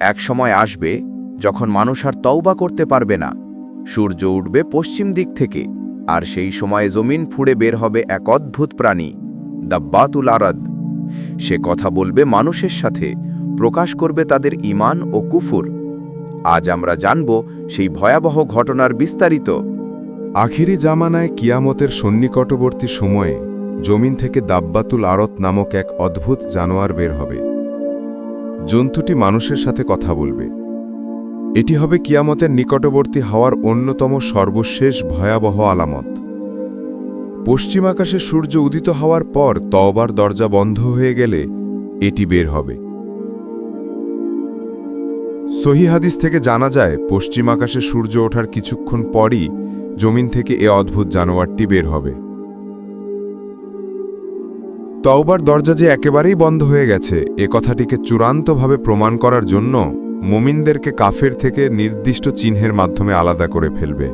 এক সময় আসবে যখন মানুষ আর তওবা করতে পারবে না। সূর্য উঠবে পশ্চিম দিক থেকে, আর সেই সময়ে জমিন ফুঁড়ে বের হবে এক অদ্ভুত প্রাণী, দাব্বাতুল আরাদ। সে কথা বলবে মানুষের সাথে, প্রকাশ করবে তাদের ইমান ও কুফুর। আজ আমরা জানব সেই ভয়াবহ ঘটনার বিস্তারিত। আখিরি জামানায় কিয়ামতের সন্নিকটবর্তী সময়ে জমিন থেকে দাব্বাতুল আরত নামক এক অদ্ভুত জানোয়ার বের হবে। জন্তুটি মানুষের সাথে কথা বলবে। এটি হবে কিয়ামতের নিকটবর্তী হওয়ার অন্যতম সর্বশেষ ভয়াবহ আলামত। পশ্চিম আকাশে সূর্য উদিত হওয়ার পর তওবার দরজা বন্ধ হয়ে গেলে এটি বের হবে। সহি হাদিস থেকে জানা যায়, পশ্চিম আকাশে সূর্য ওঠার কিছুক্ষণ পরই জমিন থেকে এ অদ্ভুত জানোয়ারটি বের হবে। তওবার দরজা যে একেবারেই বন্ধ হয়ে গেছে, এ কথাটিকে চূড়ান্তভাবে প্রমাণ করার জন্য মুমিনদেরকে কাফের থেকে নির্দিষ্ট চিহ্নের মাধ্যমে আলাদা করে ফেলবে।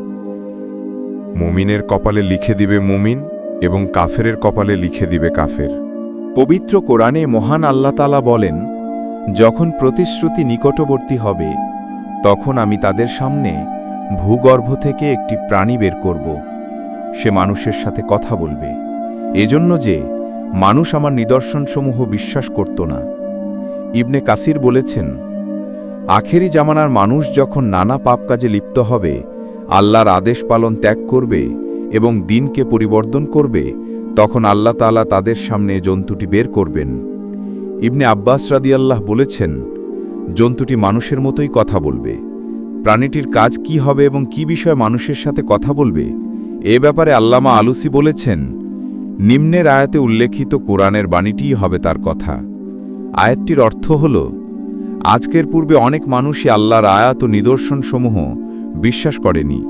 মুমিনের কপালে লিখে দিবে মুমিন এবং কাফেরের কপালে লিখে দিবে কাফের। পবিত্র কোরআনে মহান আল্লাতালা বলেন, যখন প্রতিশ্রুতি নিকটবর্তী হবে, তখন আমি তাদের সামনে ভূগর্ভ থেকে একটি প্রাণী বের করব। সে মানুষের সাথে কথা বলবে। এজন্য যে মানুষ আমার নিদর্শনসমূহ বিশ্বাস করত না। ইবনে কাসির বলেছেন, আখেরি জামানার মানুষ যখন নানা পাপ কাজে লিপ্ত হবে, আল্লাহর আদেশ পালন ত্যাগ করবে এবং দিনকে পরিবর্তন করবে, তখন আল্লাহ তাআলা তাদের সামনে জন্তুটি বের করবেন। ইবনে আব্বাস রাদিয়াল্লাহ বলেছেন, জন্তুটি মানুষের মতোই কথা বলবে। প্রাণীটির কাজ কি হবে এবং কি বিষয়ে মানুষের সাথে কথা বলবে, এ ব্যাপারে আল্লামা আলুসি বলেছেন নিম্নের আয়াতে উল্লেখিত কোরআনের বাণীটিই হবে তার কথা। আয়াতটির অর্থ হল, আজকের পূর্বে অনেক মানুষই আল্লাহর আয়াত ও নিদর্শনসমূহ বিশ্বাস করেনি,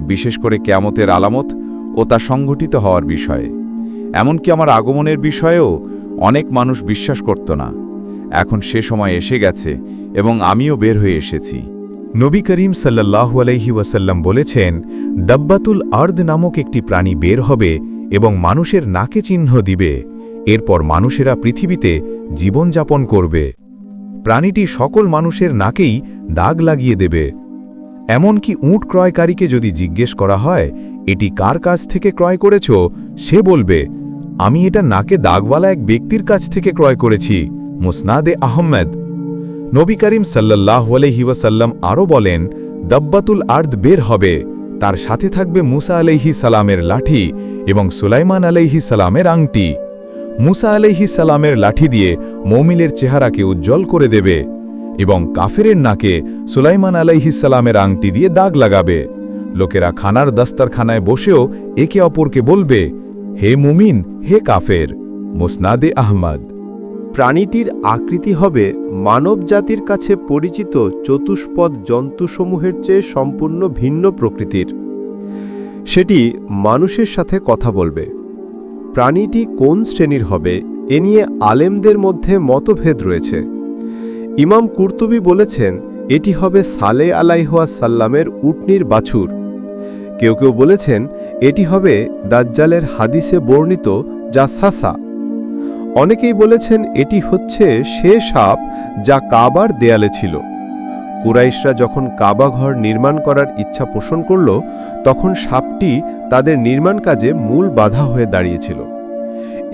বিশেষ করে কেয়ামতের আলামত ও তা সংঘটিত হওয়ার বিষয়ে। এমনকি আমার আগমনের বিষয়েও অনেক মানুষ বিশ্বাস করত না। এখন সে সময় এসে গেছে এবং আমিও বের হয়ে এসেছি। নবী করিম সাল্লাল্লাহু আলাইহি ওয়াসাল্লাম বলেছেন, দাব্বাতুল আর্দ নামক একটি প্রাণী বের হবে এবং মানুষের নাকে চিহ্ন দিবে। এরপর মানুষেরা পৃথিবীতে জীবনযাপন করবে। প্রাণীটি সকল মানুষের নাকেই দাগ লাগিয়ে দেবে। এমনকি উট ক্রয়কারীকে যদি জিজ্ঞেস করা হয়, এটি কার কাছ থেকে ক্রয় করেছ? সে বলবে, আমি এটা নাকে দাগওয়ালা এক ব্যক্তির কাছ থেকে ক্রয় করেছি, মুসনাদে আহমেদ নবী করিম সাল্লাহ আলহি ওয়াসাল্লাম আরও বলেন, দব্বাতুল আর্দ বের হবে। তার সাথে থাকবে মুসা আলহি সালামের লাঠি এবং সুলাইমান আলহি সালামের আংটি। মুসা আলহি সালামের লাঠি দিয়ে মৌমিলের চেহারাকে উজ্জ্বল করে দেবে এবং কাফেরের নাকে সুলাইমান আলাইহি সালামের আংটি দিয়ে দাগ লাগাবে। লোকেরা খানার দাস্তারখানায় বসেও একে অপরকে বলবে, হে মুমিন, হে কাফের, মুসনাদে আহমদ। প্রাণীটির আকৃতি হবে মানব জাতির কাছে পরিচিত চতুষ্পদ জন্তুসমূহের চেয়ে সম্পূর্ণ ভিন্ন প্রকৃতির। সেটি মানুষের সাথে কথা বলবে। প্রাণীটি কোন শ্রেণির হবে, এ নিয়ে আলেমদের মধ্যে মতভেদ রয়েছে। ইমাম কুর্তুবি বলেছেন, এটি হবে সালে আলাইহুয়া সাল্লামের উটনির বাছুর। কেউ কেউ বলেছেন, এটি হবে দাজ্জালের হাদিসে বর্ণিত যা সাসা। অনেকেই বলেছেন এটি হচ্ছে সে সাপ যা কাবার দেয়ালে ছিল। কুরাইশরা যখন কাবা ঘর নির্মাণ করার ইচ্ছা পোষণ করল, তখন সাপটি তাদের নির্মাণ কাজে মূল বাধা হয়ে দাঁড়িয়েছিল।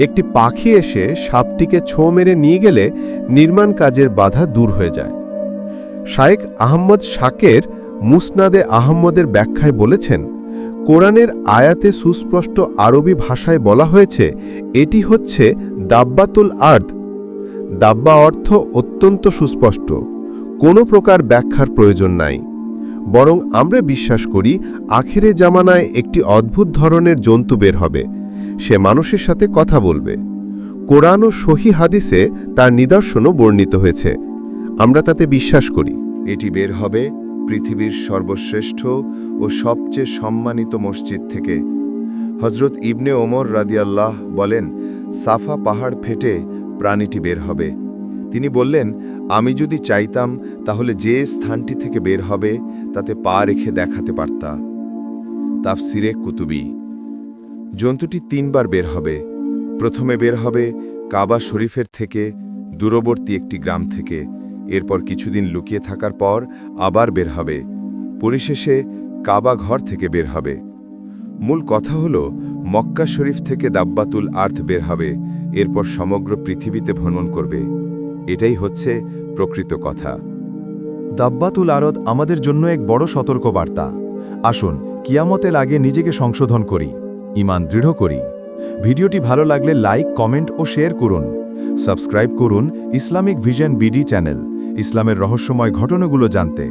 একটি পাখি এসে সাপটিকে ছো মেরে নিয়ে গেলে নির্মাণ কাজের বাধা দূর হয়ে যায়। শায়েক আহম্মদ শাকের মুসনাদে আহম্মদের ব্যাখ্যায় বলেছেন, কোরআনের আয়াতে সুস্পষ্ট আরবি ভাষায় বলা হয়েছে, এটি হচ্ছে দাব্বাতুল আর্দ। দাব্বা অর্থ অত্যন্ত সুস্পষ্ট। কোনো প্রকার ব্যাখ্যার প্রয়োজন নাই। বরং আমরা বিশ্বাস করি, আখেরে জামানায় একটি অদ্ভুত ধরনের জন্তু বের হবে। সে মানুষের সাথে কথা বলবে। কোরআন ও সহি হাদিসে তার নিদর্শনও বর্ণিত হয়েছে। আমরা তাতে বিশ্বাস করি। এটি বের হবে পৃথিবীর সর্বশ্রেষ্ঠ ও সবচেয়ে সম্মানিত মসজিদ থেকে। হজরত ইবনে ওমর রাদিয়াল্লাহ বলেন সাফা পাহাড় ফেটে প্রাণীটি বের হবে। তিনি বললেন, আমি যদি চাইতাম, তাহলে যে স্থানটি থেকে বের হবে, তাতে পা রেখে দেখাতে পারতা। তাফসিরে কুতুবি। জন্তুটি তিনবার বের হবে। প্রথমে বের হবে কাবা শরীফের থেকে, দূরবর্তী একটি গ্রাম থেকে। এরপর কিছুদিন লুকিয়ে থাকার পর আবার বের হবে। পরিশেষে কাবা ঘর থেকে বের হবে। মূল কথা হল, মক্কা শরীফ থেকে দাব্বাতুল আর্থ বের হবে, এরপর সমগ্র পৃথিবীতে ভ্রমণ করবে। এটাই হচ্ছে প্রকৃত কথা। দাব্বাতুল আরদ আমাদের জন্য এক বড় সতর্কবার্তা। আসুন, কিয়ামতের আগে নিজেকে সংশোধন করি ইমান দৃঢ় করি। ভিডিওটি ভালো লাগলে লাইক, কমেন্ট ও শেয়ার করুন। সাবস্ক্রাইব করুন ইসলামিক ভিশন বিডি চ্যানেল, ইসলামের রহস্যময় ঘটনাগুলো জানতে।